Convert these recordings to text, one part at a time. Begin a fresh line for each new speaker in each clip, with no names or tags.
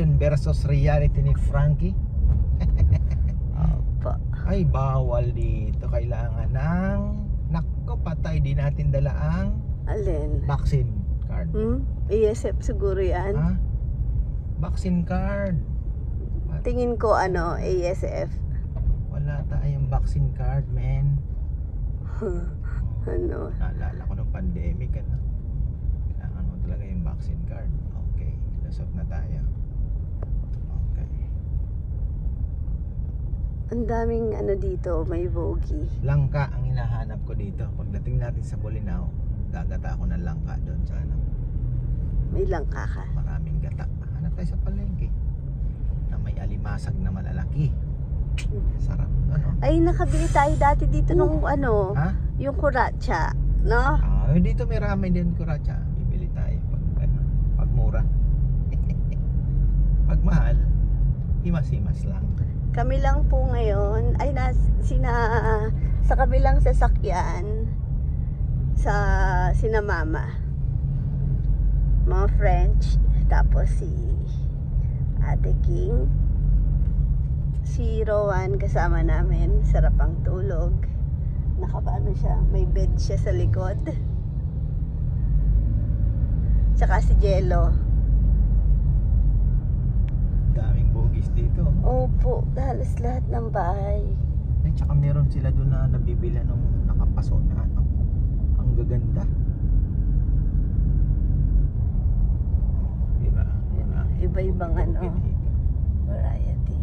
expectation versus reality ni Frankie.
Opo.
Ay, bawal dito. Kailangan ng... Nako, patay. Di natin dala ang
Alin?
vaccine card.
Hmm? ESF siguro yan.
Ha? Vaccine card.
Tingin ko ano, ASF.
Wala tayong vaccine card, man.
ano?
Naalala ko ng pandemic, ano? Kailangan mo talaga yung vaccine card. Okay, lusot na tayo.
Ang daming ano dito, may bogey.
Langka ang hinahanap ko dito. Pagdating natin sa Bolinao, gagata ako ng langka doon sa ano.
May langka ka.
Maraming gata. Hanap tayo sa palengke. Na may alimasag na malalaki. Sarap, ano?
Ay, nakabili tayo dati dito nung ano,
Ha?
yung kuratsa. No?
Ah, dito may ramen din kuracha. Bibili tayo pag ano, pag mura. pag mahal, himas-himas lang.
Kami lang po ngayon, ay nas, sina, sa kabilang sasakyan, sa sina mama. Mga French, tapos si Ate King, si Rowan kasama namin, sarap ang tulog. Nakapaano siya, may bed siya sa likod. Tsaka si Jello.
Bogis dito.
Opo, halos lahat ng bahay.
Ay, tsaka meron sila doon na nabibila nung nakapaso na ano. Ang gaganda. Diba? Marami.
Iba-ibang ano.
Dito.
Variety.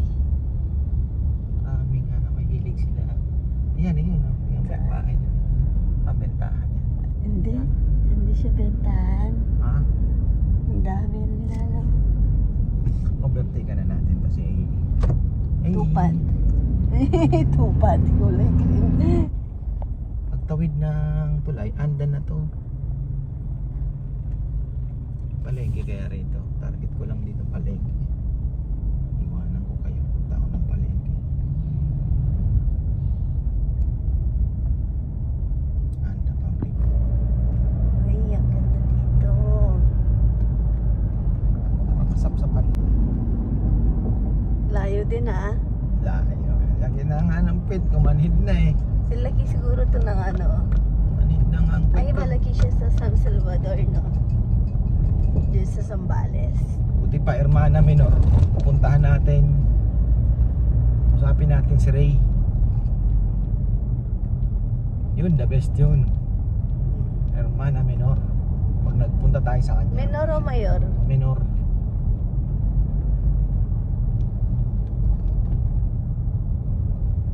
Maraming ano, mahilig sila. Yan, yun. Oh. Yung may bahay na. Ang bentahan yan.
Hindi. Hindi siya bentahan.
Ha?
Ang dami nila
ka na natin to si Ay,
Tupad. Tupad. Kulay green.
Pagtawid ng tulay, andan na to. Palengke kaya rito. Target ko lang dito palengke. Iwanan ko kayo. Punta ako ng palengke. Anda public.
Ay, ang ganda dito.
Makasap sa palengke.
Layo din ah.
Layo. Lagi na nga ng pet ko. Manhid na eh.
Silaki siguro to ng ano.
Manhid na nga ang pet
Ay,
ko.
malaki siya sa San Salvador, no? Diyan sa Zambales.
Buti pa, Hermana Minor. Pupuntahan natin. Usapin natin si Ray. Yun, the best yun. Hermana Minor. Pag nagpunta tayo sa kanya.
Menor o mayor?
Minor.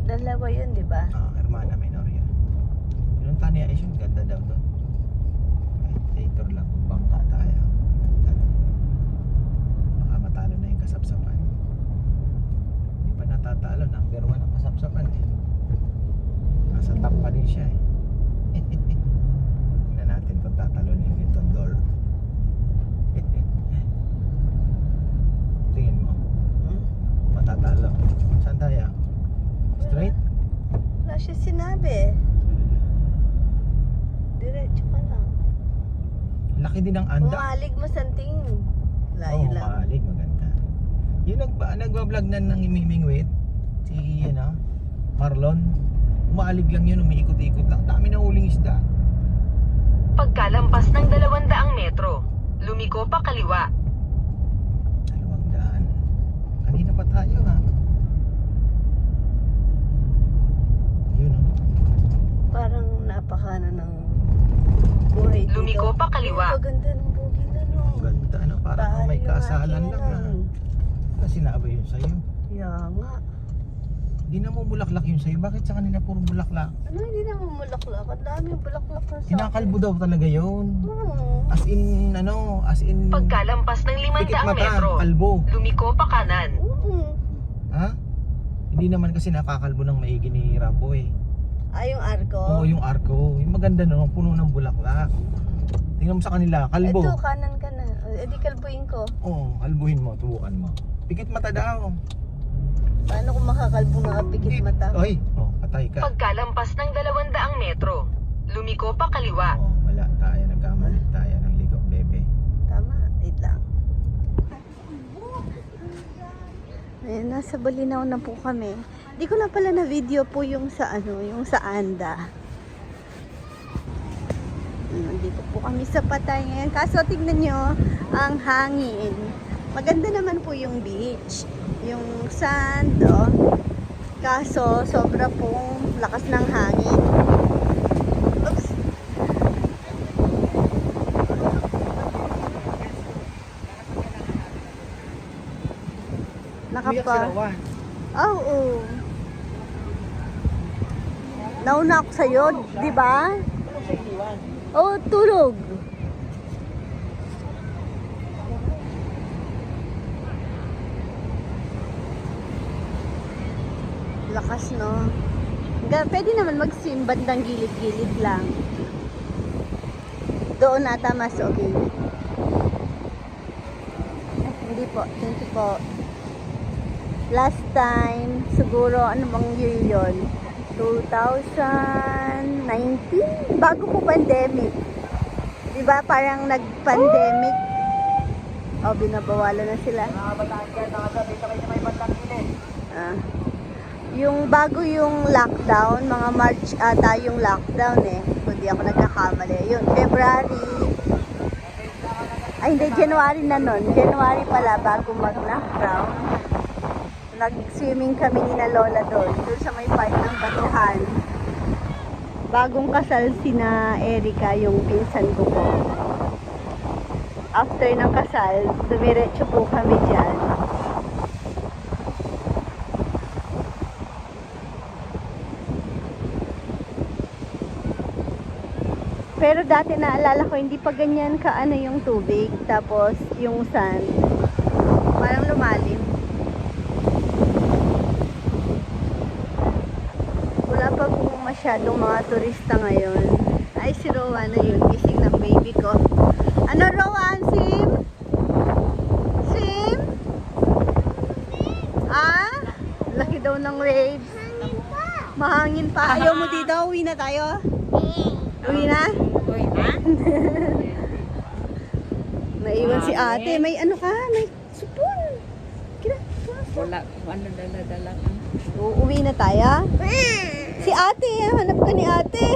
Dalawa yun, di ba?
Ah, Hermana Minor yun. Yun ang tanya is yun. Ganda daw. Kahit later lang kung bangka tayo. Ganda daw. Baka matalo na yung kasapsapan. Hindi pa natatalo. Number one ang kasapsapan eh. Nasa top pa din siya eh. Tingnan natin kung tatalo ni Newton Door. Tingin mo.
Hmm?
Matatalo. Saan tayo? Straight?
Wala siya sinabi. Diretso ka lang.
Laki din ng anda.
Umalig mo santing. Layo
Oo,
lang.
maalig, maganda. Yung nagba, nagbablog na ng imimingwit, si ano, Marlon, umaalig lang yun, umiikot-ikot lang. Dami na huling isda.
Pagkalampas ng 200 metro, lumiko pa kaliwa.
Dalawang daan. Kanina pa tayo ha. Yun oh.
Parang napakano ng buhay dito.
Lumiko pa kaliwa.
Ang ganda ng bugid na no.
Ang ganda ano, parang
Tayo
may kasalan
akin
lang Kasi sinabi yun sa'yo.
Kaya nga.
Hindi na mo bulaklak yun sa'yo. Bakit sa kanila puro bulaklak?
Ano hindi na mamulaklak? Ang daming bulaklak na sa
Kinakalbo daw talaga yun.
Oo.
As in, ano, as in,
Pagkalampas ng
dikit
500
mata,
metro,
kalbo.
lumiko pa kanan.
Oo.
Ha? Hindi naman kasi nakakalbo ng maigi ni Rambo eh.
Ah, yung arko.
Oo, yung arko. Yung maganda no, puno ng bulaklak. Tingnan mo sa kanila, kalbo.
Ito, kanan ka na. Eh, di kalbuin ko.
Oo, kalbuhin mo, tubukan mo. Pikit mata daw.
Paano kung makakalbo na pikit mata?
Oy, oh, patay ka.
Pagkalampas ng 200 metro, lumiko pa kaliwa.
Oo, wala tayo. Nagkamali tayo ng ligaw, bebe.
Tama, wait lang. Ayan, nasa Balinaw na po kami. Di ko na pala na video po yung sa ano, yung sa Anda. Nandito po kami sa patay ngayon. Kaso tignan nyo, ang hangin. Maganda naman po yung beach. Yung sand, oh. Kaso, sobra pong lakas ng hangin. Oops. Nakapa. Oo. Oh, Nauna ako sa'yo, di ba? Oo, oh, tulog. Lakas, no? Pwede naman mag-swim bandang gilid-gilid lang. Doon ata mas okay. Eh, hindi po. Thank you po. Last time, siguro, ano bang year yun? 2019? Bago po pandemic. Di ba parang nag-pandemic? O, oh, binabawalan na sila.
Mga bataan ka, nakasabi sa kayo may bandang gilid.
Ah. Yung bago yung lockdown, mga March ata yung lockdown eh. Kung di ako nagkakamali. Yun, February. Ay, hindi, January na nun. January pala bago mag-lockdown. Nag-swimming kami ni na Lola doon. Doon sa may part ng Batuhan. Bagong kasal si na Erika, yung pinsan ko po. After ng kasal, dumiretso po kami dyan. Pero dati naalala ko, hindi pa ganyan ka ano yung tubig. Tapos yung sand. Parang lumalim. Wala pa po masyadong mga turista ngayon. Ay, si Rowan na yun. Gising ng baby ko. Ano, Rowan? Sim? Sim? Ah? Laki daw ng waves. Mahangin pa. Ayaw mo dito. Uwi na tayo. Uwi na?
Uy, na?
Naiwan si ate. May ano ka? May supon. Kira.
Wala, ano dala-dala ka?
Uuwi na tayo? Si ate, hanap ka ni ate.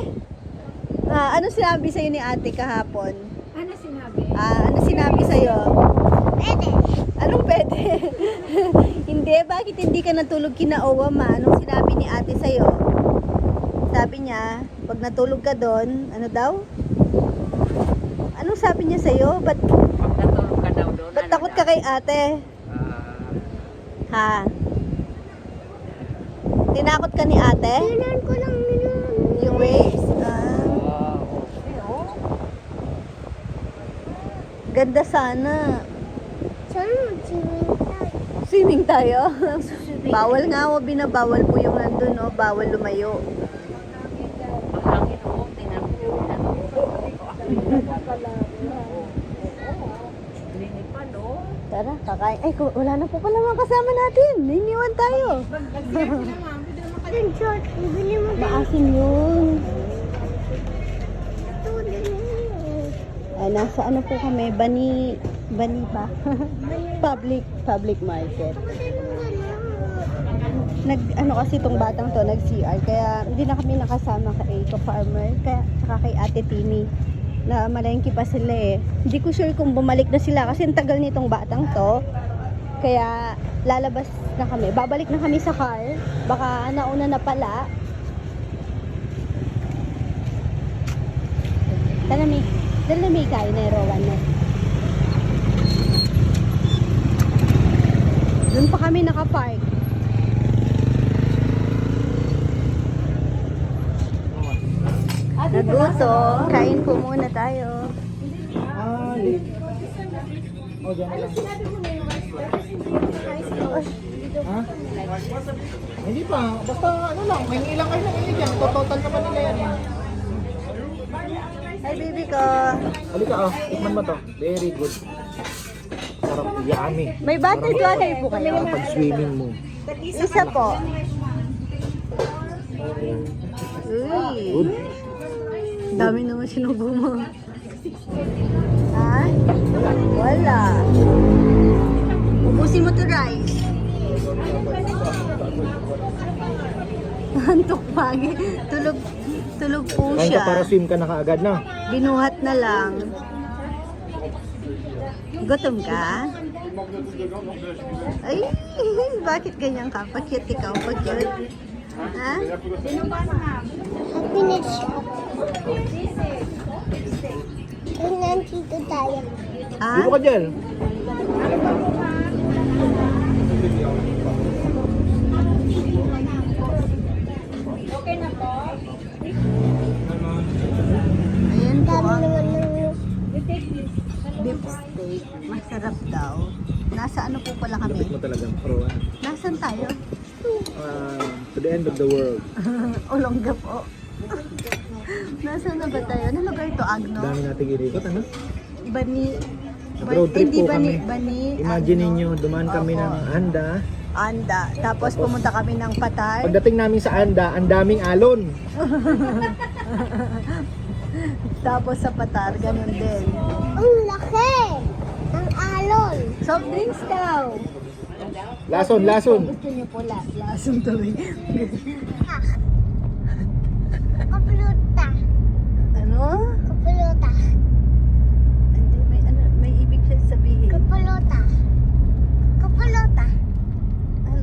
Ah, ano sinabi sa'yo ni ate kahapon?
Ano sinabi?
Ah, ano sinabi sa'yo? Pwede. Anong pwede? hindi, bakit hindi ka natulog kina Owa ma? Anong sinabi ni ate sa'yo? Sabi niya, pag natulog ka doon, ano daw? Anong sabi niya sa'yo? Ba't,
Pag natulog ka daw doon,
ba't
ano
takot ka
daw?
kay ate?
Ah,
Ha? Tinakot ka ni ate?
ko lang
Yung waves? Ah,
oh, oh.
ganda sana.
Saan mag-swimming tayo?
Swimming tayo. bawal nga o binabawal po yung nandun, no? Bawal lumayo.
Mahangin, oh. Tingnan mo yun. Ano? Linipad, oh.
Tara, kakain. Ay, wala na po pala mga kasama natin. Iniwan tayo. Maasin yun. Ay, nasa ano po kami? Bani, bani ba? public, public market. Nag, ano kasi itong batang to, nag-CR. Kaya hindi na kami nakasama kay Eco Farmer. Kaya, tsaka kay Ate Tini. Na malengke pa sila eh. Hindi ko sure kung bumalik na sila kasi ang tagal nitong batang to. Kaya lalabas na kami. Babalik na kami sa car. Baka nauna na pala. Talami. Talami kain na Rowan na. Doon pa kami nakapark. Naguto. Kain po muna tayo.
Di. Oh, dyan na lang.
Ay,
Ha? Hindi pa. Basta ano lang, may ilang kayo na kayo dyan. Total naman nila yan. eh.
Hi, baby ko.
Halika ah, tikman mo to. Very good. Sarap yummy.
May bottle dry po kayo.
Pag swimming mo.
Isa po. Uy.
Good.
Dami naman sinubo mo. Ha? Wala. Ubusin mo to rice. Antok pagi. Tulog, tulog po
Kain ka para
siya.
swim ka na kaagad na.
Binuhat na lang. Gutom ka? Ay, bakit ganyan ka? Pakit ikaw, pakit. Ha?
Happiness shop. Kung nandito tayo.
Ha?
Dito ka dyan.
Ayan po
Dami
ang
naman ng
beef steak. Masarap daw. Nasa ano po pala kami?
Lapit mo talagang pro. ah.
Nasaan tayo?
Ah, to the end of the world.
Olongga po. Nasaan na ba tayo? Ano lugar ito? Agno?
Dami nating inikot, ano?
Bani?
Nag-road trip
hindi
po
bani,
kami.
Bani,
Imagine
Agno,
ninyo, dumaan kami
Opo.
ng Anda.
Anda. Tapos pumunta kami ng Patay.
Pagdating namin sa Anda, ang daming alon.
Tapos sa Patar, ganun din.
Ang laki! Ang alon!
Soft drinks daw.
Lason, lason.
Gusto niyo po la lason tuloy. Ano?
Kapuluta.
Hindi, may, ano, may ibig siya sabihin.
Kapuluta. Kapuluta.
Ano?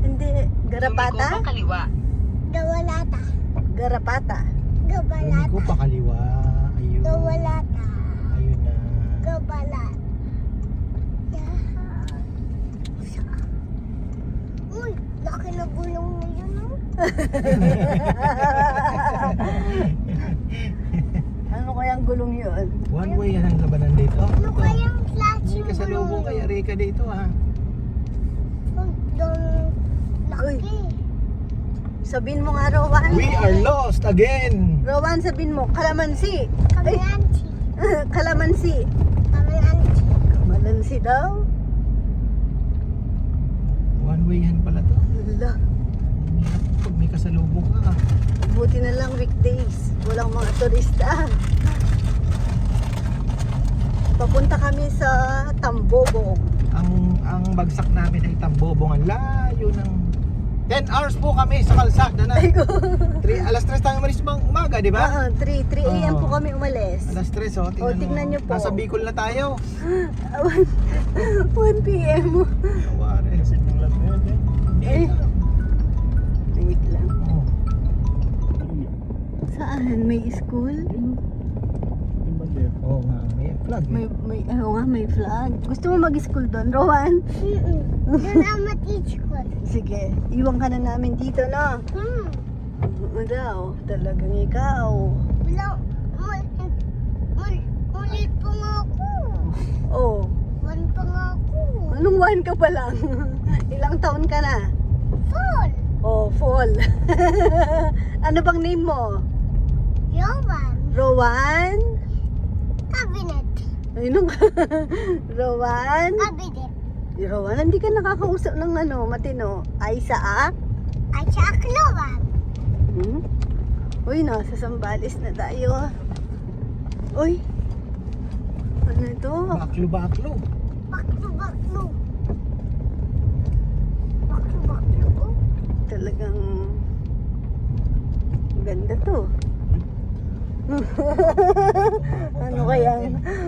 Hindi,
Lumiko
garapata?
pa kaliwa.
Gawalata.
Garapata.
Gabalata.
ko pa kaliwa. Ayun.
Gawalata.
Ayun na.
Gabalat. Uy, laki na gulong na yun, oh.
ano kayang gulong yun?
One way yan ang labanan dito.
Ano kayang klase
Hindi
ng
ka sa
gulong
lubong kay
yun?
Rika dito ha.
Ang dong laki.
Sabihin mo nga, Rowan.
We are lost again.
Rowan, sabihin mo, kalamansi. Ay,
Kamalansi.
kalamansi.
Kamalansi.
Kamalansi daw.
One way yan pala to.
Ala,
Ang hirap Pag may kasalubong ka.
Buti na lang weekdays. Walang mga turista. Papunta kami sa Tambobong.
Ang ang bagsak namin ay tambobong. Ang layo ng 10 hours po kami sa kalsada na.
Ay ko.
Three, alas 3 tayo umalis bang umaga, di ba?
Ah, 3, 3 a.m. po
Oo.
kami umalis.
Alas 3, oh. Tingnan,
Oh, tignan
mo.
niyo po.
Nasa Bicol na tayo.
1 p.m.
Tawares.
Ay. Saan? May school?
Oo nga, may flag.
May, may, ano nga, may flag. Gusto mo mag-school doon, Rowan?
Mm-mm. Doon ang ma-teach ko.
Sige, iwan ka na namin dito, no?
Hmm.
Ano daw? Talagang ikaw.
Wala. Mul, mul, mulit pa nga ako.
Oh,
One pa nga ako.
anong one ka pa lang? Ilang taon ka na?
Full.
Oh, fall. ano bang name mo?
Yovan.
Rowan?
Cabinet.
Ayun Rowan?
Cabinet.
Rowan, hindi ka nakakausap ng ano, matino. Isaac?
At sa Aklovan.
Hmm? Uy, nasa Sambales na tayo. Uy! Ano ito?
Baklo, baklo.
Baklo, baklo. Baklo, baklo.
Talagang ganda to. ano kaya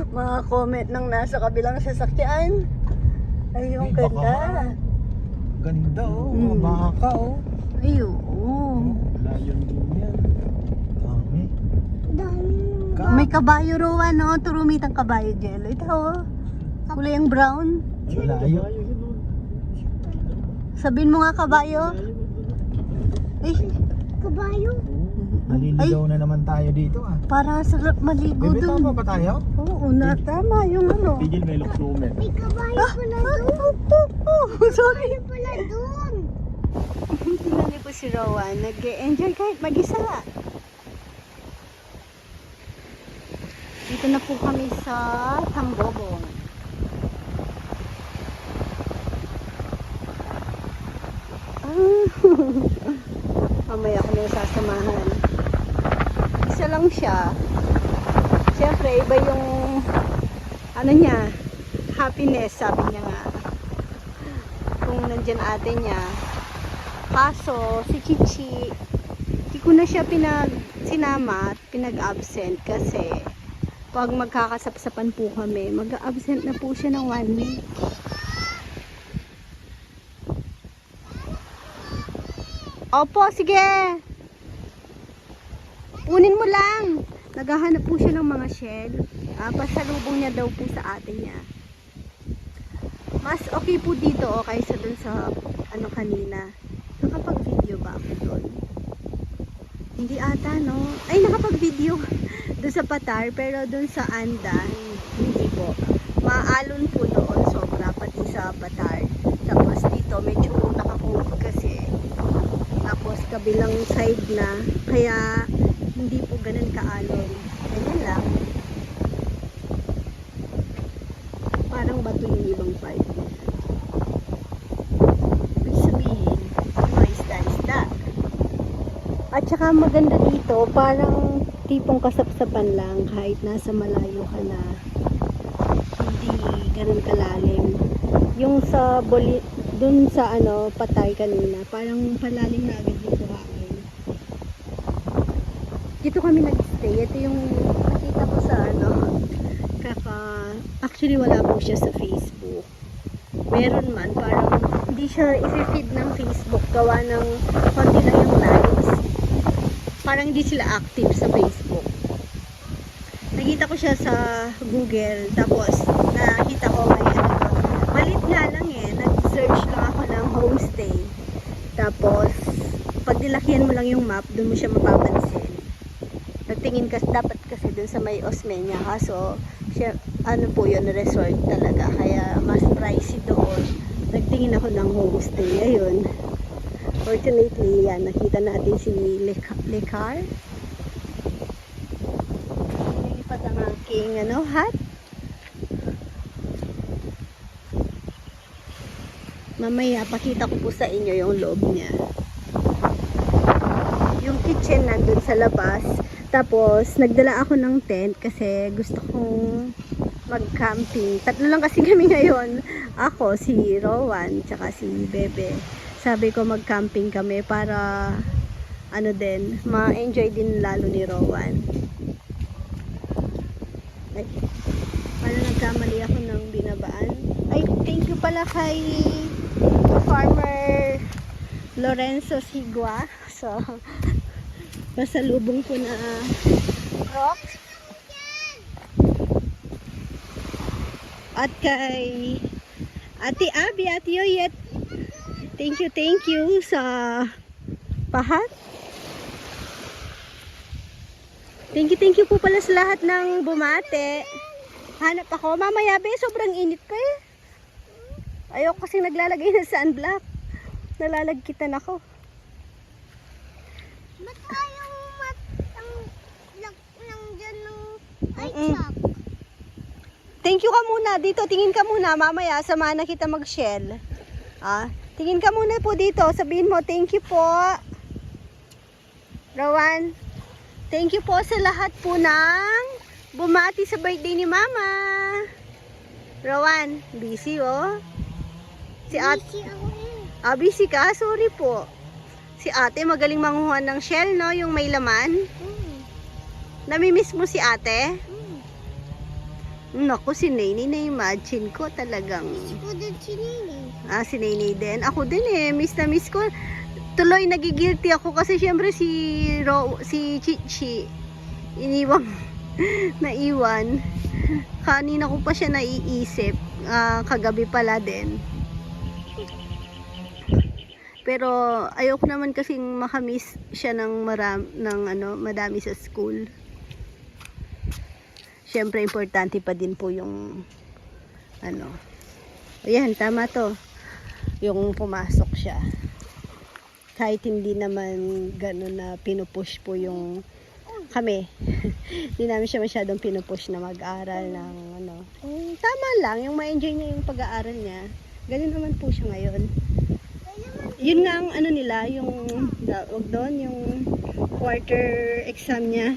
mga comment ng nasa kabilang sasakyan? Ay, yung
Ay, baka.
ganda.
Ganda oh, mga
Mm.
baka oh.
Ay, oo.
Layon din yan. Dami.
Dami.
Ka.
May kabayo Rowan, no? Turumit ang kabayo, Jello. Ito, oh. Kulay ang brown.
Layo.
Sabihin mo nga kabayo. Eh,
kabayo.
Naliligaw na naman tayo dito ah.
Para sarap maligo
Bebe,
dun.
tama ba tayo?
Oo, na tama yung ano.
Pigil may luksume.
May kabayo
Ah,
pala
ah,
doon.
oh, oh, oh, sorry.
Pala doon.
Tingnan niyo po si Rowan. Nag-enjoy kahit mag-isa. Dito na po kami sa Tambobong. Ah, mamaya ko na sasamahan. Lang siya. Siyempre, iba yung ano niya, happiness, sabi niya nga. Kung nandyan ate niya, Kaso, si Chichi, di ko na siya pinag, sinama at pinag-absent kasi pag magkakasapsapan po kami, mag-absent na po siya ng one week. Opo, sige. Punin mo lang. Naghahanap po siya ng mga shell. Ah, pasalubong niya daw po sa ate niya. Mas okay po dito o kaysa dun sa ano kanina. Nakapag-video ba ako doon? Hindi ata, no? Ay, nakapag-video doon sa Patar, pero doon sa Andan, hindi po. Maalon po doon, sobra, pati sa Patar. Tapos dito, medyo nakakumog kasi. Tapos kabilang side na, kaya hindi po ganun kaalon. Ganyan lang. Parang bato yung ibang part. Ibig sabihin, mga isda-isda. At saka maganda dito, parang tipong kasapsapan lang kahit nasa malayo ka na. Hindi ganun kalalim. Yung sa boli, dun sa ano, patay kanina, parang palalim na agad dito hangin. Dito kami nag-stay. Ito yung nakita ko sa ano, kaka, actually wala po siya sa Facebook. Meron man, parang hindi siya i-feed ng Facebook gawa ng konti lang yung likes. Parang hindi sila active sa Facebook. Nakita ko siya sa Google, tapos nakita ko may ano, malit nga lang eh, nag-search lang ako ng homestay. Tapos, pag nilakihan mo lang yung map, doon mo siya mapapansin. Nagtingin kasi, dapat kasi doon sa may Osmeña, kaso, siya, ano po yun, resort talaga, kaya mas pricey doon. Nagtingin ako ng homestay, ayun. Fortunately, yan, nakita natin si Leca- Lecar. Nilipat ang aking, ano, hat. Mamaya, pakita ko po sa inyo yung loob niya. Yung kitchen nandun sa labas. Tapos, nagdala ako ng tent kasi gusto kong mag-camping. Tatlo lang kasi kami ngayon. Ako, si Rowan, tsaka si Bebe. Sabi ko mag-camping kami para ano din, ma-enjoy din lalo ni Rowan. Ay, para nagkamali ako ng binabaan. Ay, thank you pala kay Farmer Lorenzo Sigua. So, pasalubong ko na rocks. At kay Ate Abby at Yoyet. Thank you, thank you sa pahat. Thank you, thank you po pala sa lahat ng bumate. Hanap ako. Mamaya be, sobrang init pa eh. Ayoko kasi naglalagay ng sunblock. Nalalagkitan ako.
Ba't ayaw mo mat... Ang... Lang, lang dyan ng... Ay, chak.
Thank you ka muna. Dito, tingin ka muna. Mamaya, samahan na kita mag-shell. Ah, tingin ka muna po dito. Sabihin mo, thank you po. Rowan, thank you po sa lahat po ng bumati sa birthday ni Mama. Rowan, busy oh. Si ate,
Busy ako eh.
ah, busy ka? Sorry po. Si ate magaling manguha ng shell, no? Yung may laman.
Hmm.
Namimiss mo si ate?
Hmm.
Naku, si Nene, na-imagine ko talagang...
Miss ko din si Nini.
Ah, si Nene din. Ako din eh, miss na miss ko. Tuloy nagigilty ako kasi syempre si Ro, si Chichi iniwang naiwan. Kanina ko pa siya naiisip. Ah, kagabi pala din. Pero ayoko naman kasing makamiss siya ng maram ng ano, madami sa school. Siyempre importante pa din po yung ano. Ayan, tama to. Yung pumasok siya. Kahit hindi naman gano'n na pinupush po yung kami. hindi namin siya masyadong pinupush na mag-aral ng ano. Tama lang, yung ma-enjoy niya yung pag-aaral niya. Ganun naman po siya ngayon. Yun nga ang ano nila, yung wag doon, yung quarter exam niya.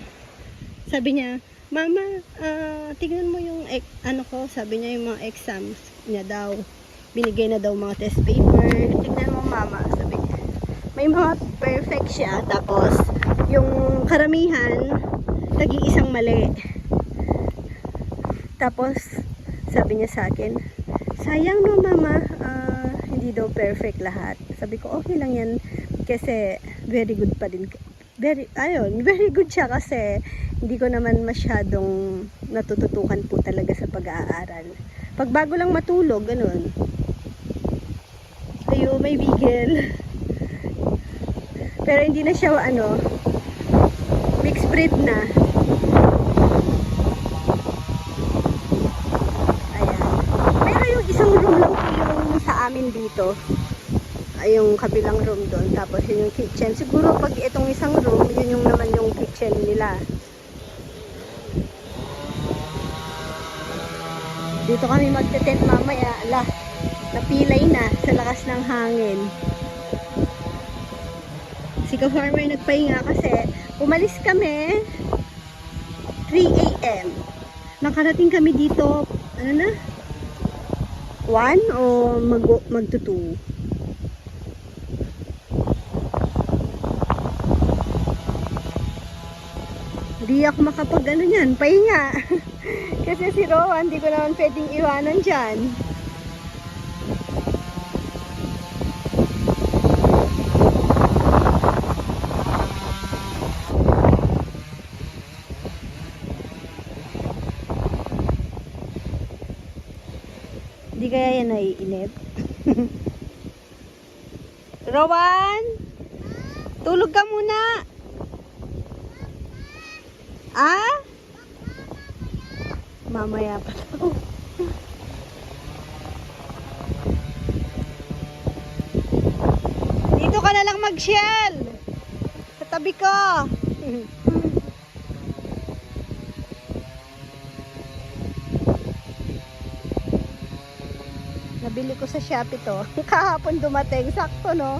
Sabi niya, Mama, ah, tignan mo yung ex- ano ko, sabi niya yung mga exams niya daw. Binigay na daw mga test paper. Tignan mo mama, sabi niya. May mga perfect siya, tapos yung karamihan, tagi-isang mali. Tapos, sabi niya sa akin, sayang no mama, ah, hindi daw perfect lahat. Sabi ko, okay lang yan, kasi very good pa din. Very, ayun, very good siya kasi hindi ko naman masyadong natututukan po talaga sa pag-aaral. Pag bago lang matulog, ganun. Ayo, may bigil. Pero hindi na siya, ano, mixed breed na. Ayan. Pero yung isang room lang po yung sa amin dito. Yung kabilang room doon. Tapos yun yung kitchen. Siguro pag itong isang room, yun yung naman yung kitchen nila. Dito kami magte-tent mamaya. Ala, napilay na sa lakas ng hangin. Si ka-farmer nagpahinga kasi umalis kami 3 a.m. Nakarating kami dito, ano na? 1 o mag magto 2? Hindi ako makapag ano yan, pahinga. Kasi si Rowan, hindi ko naman pwedeng iwanan dyan. Hindi kaya yan naiinip. Rowan! Tulog ka muna! Ah? Mamaya pa daw. Dito ka na lang mag-shell. Sa tabi ko. Nabili ko sa Shopee to. Kahapon dumating. Sakto, no?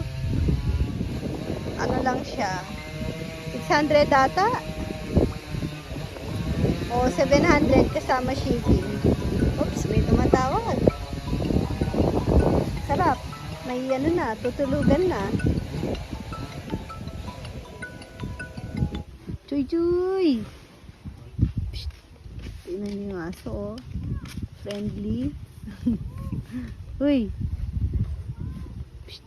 Ano lang siya. 600 data. O 700 kasama shipping. Oops, may tumatawag. Sarap. May ano na, tutulugan na. Chuy chuy! Psst. Tingnan niyo aso oh. Friendly. Uy! Psst.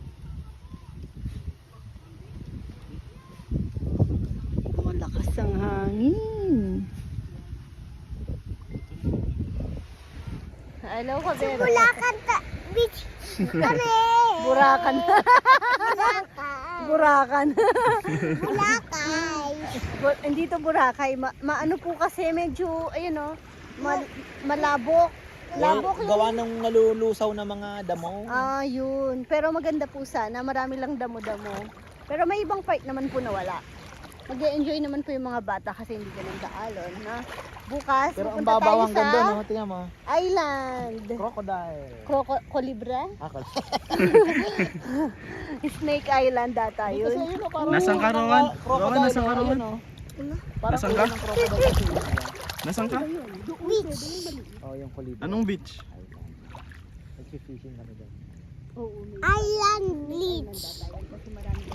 Malakas ang hangin. Hello ka, Bebe.
Bulacan ta, beach kami.
Burakan.
Bulacan.
Burakan.
Bulacan.
Bu- hindi to Boracay. Ma- maano po kasi medyo, ayun o, mal- malabok. Labok yung...
Gawa ng nalulusaw na mga damo.
Ah, yun. Pero maganda po sana. Marami lang damo-damo. Pero may ibang part naman po na wala. Mag enjoy naman po yung mga bata kasi hindi ganun kaalon. Na? Bukas,
Pero ang
pupunta tayo
babaw ang
sa
ganda, no? Tingnan mo.
Island.
Crocodile.
Kroko, kolibra?
Akal.
Snake Island data
Kasi
yun.
yun, no, parang
Nasaan ka, Rowan?
crocodile,
Rowan, nasaan ka,
no?
Rowan?
No? Parang
Nasaan ka?
ulo ng crocodile kasi yun, diba?
Nasaan ka?
Beach.
Oh, yung kulibra.
Anong beach?
Nag-fishing kami doon.
Island beach.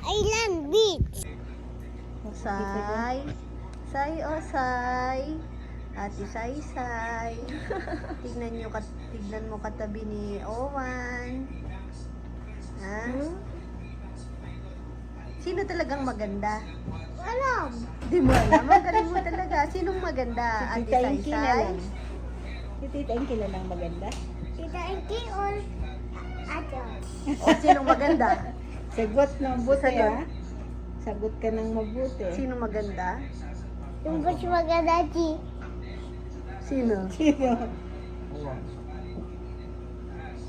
Island beach.
Say, say, oh, say. Ate Say, say. tignan nyo, kat, tignan mo katabi ni Owan. Ha? Sino talagang maganda?
Alam.
Di mo alam. Magaling mo talaga. Sinong maganda? Ate Say, say?
Si Tita Inky na lang maganda.
Tita Inky or Ate?
O sinong maganda?
Sagot na mabuti
Sagot.
ha. Sagot ka ng mabuti.
Sino maganda?
Yung mas maganda, Chi.
Sino?
Sino?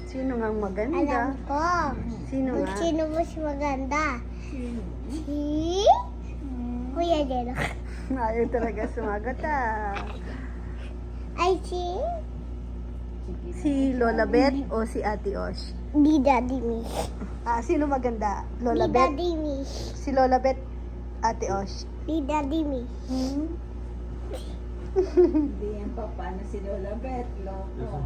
Sino nga ang maganda?
Alam ko.
Sino
Kung
nga?
sino mas maganda. Si... Kuya Jero.
Ayaw talaga sumagot ah.
Ay, si...
Si Lola Beth o si Ate Osh?
Di Daddy Me.
Ah, sino maganda? Lola
Di
Beth?
Daddy Me.
Si Lola Beth, Ate Osh?
Di Daddy Me.
Hmm?
Hindi yan pa. Paano si Lola Beth? Loko.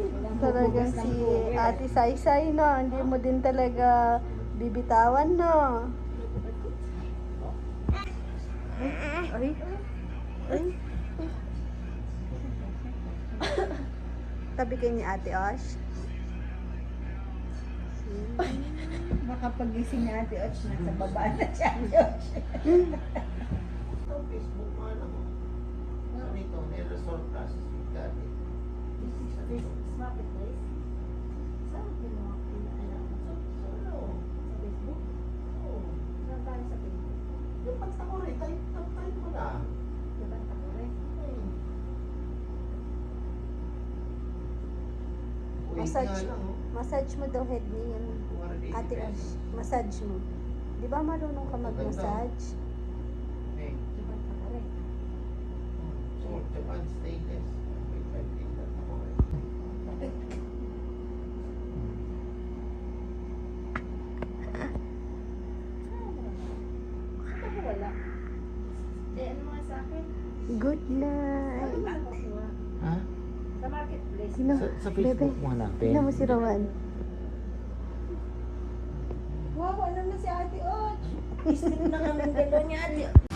Ng
si. Ate Saysay, no? Hindi mo din talaga bibitawan, no? Ay. Ay. Tabi kayo ni Ate Osh.
Baka pagising ni Ate Och, nasa baba na siya. Ate Och.
Facebook mo alam mo. Ano ito? May resort plus. Dati. Yung pagtakore, type, type, type mo na. Uy,
Massage.
oh.
Massage mo daw head ni yung Ate Osh. Massage mo. Di ba marunong ka mag-massage?
Hey. So, Japan stainless. Wait, wait, wait, takore.
Good night.
Ha?
Sa
Sino?
Sa, sa
Bebe.
Facebook mo hanapin.
Tingnan mo si Rowan.
Wow, ano na si Ate Och? Isip na kami dalawa ni Ate